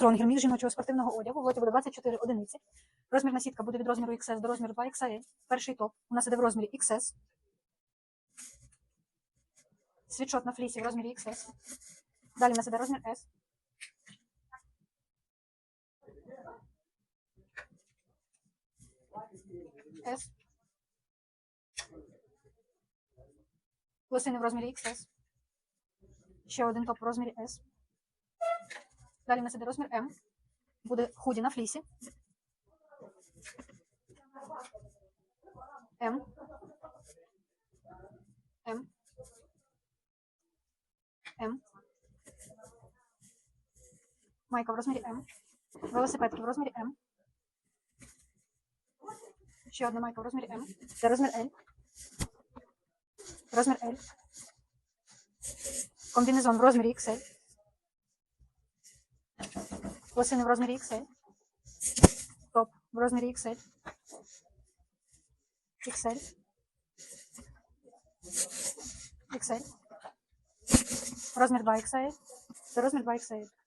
Стронгер міг жіночого спортивного одягу. В лоті буде 24 одиниці. Розмірна сітка буде від розміру XS до розміру 2XL. Перший топ у нас іде в розмірі XS. Світшот на флісі в розмірі XS. Далі у нас іде розмір S. S. Лосини в розмірі XS. Ще один топ в розмірі S. Далі у нас іде розмір М. Буде худі на флісі. М. М. М. Майка в розмірі М. Велосипедки в розмірі М. Ще одна майка в розмірі М. Це розмір L. Розмір L. Комбінезон в розмірі XL. Лосини в розмірі XL. Топ в розмірі XL. XL. XL. Розмір 2XL. Це розмір 2XL.